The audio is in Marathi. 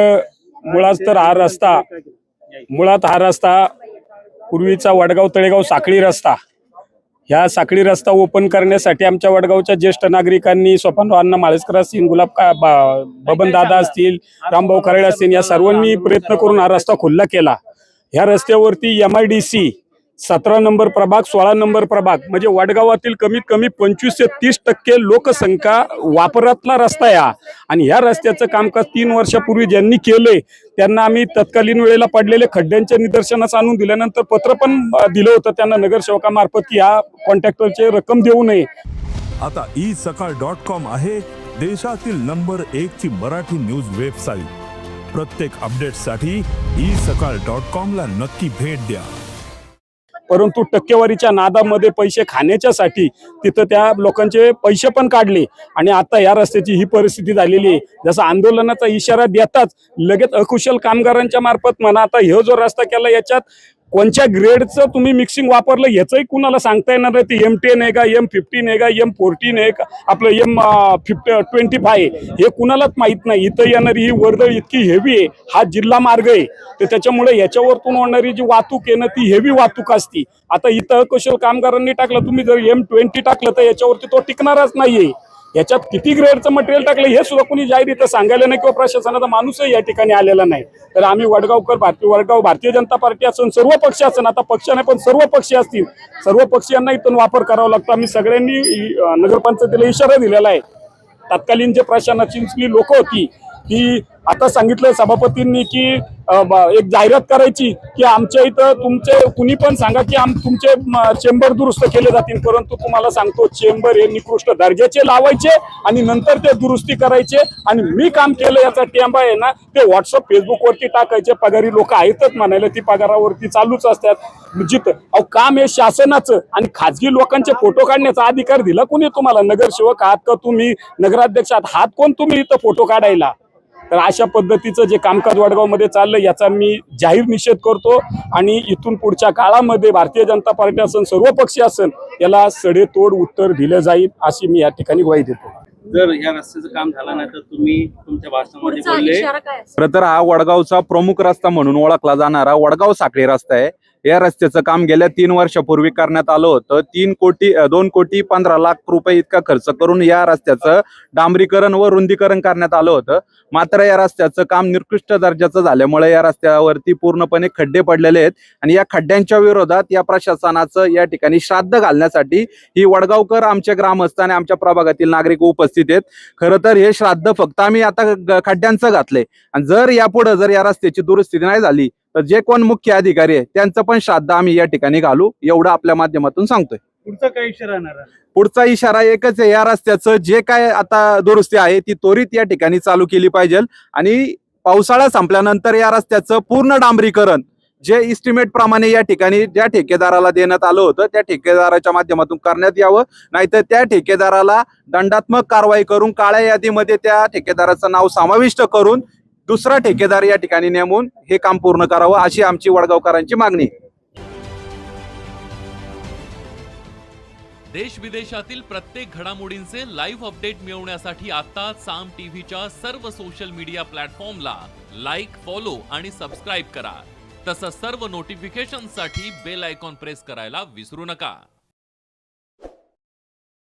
मुळात तर हा रस्ता मुळात हा रस्ता पूर्वीचा वडगाव तळेगाव साखळी रस्ता. ह्या साखळी रस्ता ओपन करण्यासाठी आमच्या वडगावच्या ज्येष्ठ नागरिकांनी स्वपनराव अण्णा माळेसकर असतील गुलाब का बबन दादा असतील रामभाऊ कराळे असतील या सर्वांनी प्रयत्न करून हा रस्ता खुल्ला केला. ह्या रस्त्यावरती एम आय डी सी सतरा नंबर प्रभाग सोळा नंबर प्रभाग. म्हणजे वडगावातील कमीत कमी पंचवीस ते तीस टक्के लोकसंख्या वापरातला रस्ता आहे हा. आणि ह्या रस्त्याचं कामकाज तीन वर्षापूर्वी ज्यांनी केलंय त्यांना आम्ही तत्कालीन वेळेला पडलेले खड्ड्यांच्या निदर्शनास आणून दिल्यानंतर पत्र पण दिलं होतं त्यांना नगरसेवकामार्फत की ह्या कॉन्ट्रॅक्टरचे रक्कम देऊ नये. आता ई सकाळ डॉट कॉम आहे देशातील नंबर एक ची मराठी न्यूज वेबसाईट. प्रत्येक अपडेटसाठी ई सकाळ डॉट कॉम ला नक्की भेट द्या. परंतु टक्केवारीच्या नादामध्ये पैसे खाण्याच्यासाठी तिथं त्या लोकांचे पैसे पण काढले. आणि आता या रस्त्याची ही परिस्थिती झालेली आहे. जसं आंदोलनाचा इशारा देताच लगेच अकुशल कामगारांच्या मार्फत म्हणा आता ह्यो जो रस्ता केला याच्यात कोणत्या ग्रेडचं तुम्ही मिक्सिंग वापरलं याचंही कुणाला सांगता येणार नाही. ते एम टेन आहे का एम फिफ्टीन आहे का एम फोर्टीन आहे का आपलं एम फिफ्टी ट्वेंटी फाय हे कुणालाच माहीत नाही. इथं येणारी ही वर्दळ इतकी हेवी आहे. हा जिल्हा मार्ग आहे. तर त्याच्यामुळे याच्यावरतून होणारी जी वाहतूक आहे ना ती हेवी वाहतूक असती. आता इथं कुशल कामगारांनी टाकलं तुम्ही जर एम ट्वेंटी टाकलं तर याच्यावरती तो टिकणारच नाहीये. याच्यात किती ग्रेडचं मटेरियल टाकलं हे सुद्धा कोणी जाहीर इथं सांगायला नाही किंवा प्रशासनाचा माणूसही या ठिकाणी आलेला नाही. तर आम्ही वडगावकर भारतीय वडगाव भारतीय जनता पार्टी असून सर्व पक्ष असून आता पक्ष नाही पण सर्व पक्षी असतील सर्व पक्षीयांना इथून वापर करावा लागतो. आम्ही सगळ्यांनी नगरपंचायतीला इशारा दिलेला आहे. तत्कालीन जे प्रशासनाची लोक होती की आता सांगितलं सभापतींनी की एक जाहिरात करायची की आमच्या इथं तुमचे कुणी पण सांगा की आम तुमचे चेंबर दुरुस्त केले जातील. परंतु तुम्हाला सांगतो चेंबर हे निकृष्ट दर्जाचे लावायचे आणि नंतर ते दुरुस्ती करायचे. आणि मी काम केलं याचा टेंबा आहे ना ते व्हॉट्सअप फेसबुकवरती टाकायचे. पगारी लोक आहेतच म्हणायला ती पगारावरती चालूच असतात. जिथं अहो काम हे शासनाचं आणि खाजगी लोकांचे फोटो काढण्याचा अधिकार दिला कोणी तुम्हाला? नगरसेवक आहात का तुम्ही? नगराध्यक्ष आहात. हात कोण तुम्ही इथं फोटो काढायला? तर अशा पद्धतीचं जे कामकाज वडगावमध्ये चाललं याचा मी जाहीर निषेध करतो. आणि इथून पुढच्या काळामध्ये भारतीय जनता पार्टी असन सर्व पक्षी असन याला सडेतोड उत्तर दिलं जाईल अशी मी या ठिकाणी ग्वाही देतो. जर या रस्त्याचं काम झालं नाही तर तुम्ही तुमच्या भाषणामध्ये बोलले? खरं तर हा वडगावचा प्रमुख रस्ता म्हणून ओळखला जाणारा वडगाव साखळी रस्ता आहे. या रस्त्याचं काम गेल्या तीन वर्षापूर्वी करण्यात आलं होतं. तीन कोटी दोन कोटी पंधरा लाख रुपये इतका खर्च करून या रस्त्याचं डांबरीकरण व रुंदीकरण करण्यात आलं होतं. मात्र या रस्त्याचं काम निकृष्ट दर्जाचं झाल्यामुळे या रस्त्यावरती पूर्णपणे खड्डे पडलेले आहेत आणि या खड्ड्यांच्या विरोधात या प्रशासनाचं या ठिकाणी श्राद्ध घालण्यासाठी ही वडगावकर आमचे ग्रामस्थ आणि आमच्या प्रभागातील नागरिक उपस्थित आहेत. खरं तर हे श्राद्ध फक्त आम्ही आता खड्ड्यांचं घातलंय. आणि जर यापुढे जर या रस्त्याची दुरुस्ती नाही झाली तर जे कोण मुख्य अधिकारी आहे त्यांचं पण श्राद्ध आम्ही या ठिकाणी घालू. एवढं आपल्या माध्यमातून सांगतोय. पुढचा काय इशारा येणार? पुढचा इशारा एकच आहे या रस्त्याचं जे काय आता दुरुस्ती आहे ती त्वरित या ठिकाणी चालू केली पाहिजे. आणि पावसाळा संपल्यानंतर या रस्त्याचं पूर्ण डांबरीकरण जे इस्टिमेट प्रमाणे या ठिकाणी ज्या ठेकेदाराला देण्यात आलं होतं त्या ठेकेदाराच्या माध्यमातून करण्यात यावं. नाहीतर त्या ठेकेदाराला दंडात्मक कारवाई करून काळ्या यादीमध्ये त्या ठेकेदाराचं नाव समाविष्ट करून दुसरा ठेकेदार या ठिकाणी नेमून हे काम पूर्ण करावं अशी आमची वडगावकरांची मागणी. देश विदेशातील प्रत्येक घडामोडींचे लाईव्ह अपडेट मिळवण्यासाठी आता साम टीव्हीच्या सर्व सोशल मीडिया प्लॅटफॉर्मला लाईक फॉलो आणि सबस्क्राईब करा. तसंच सर्व नोटिफिकेशनसाठी बेल आयकॉन प्रेस करायला विसरू नका.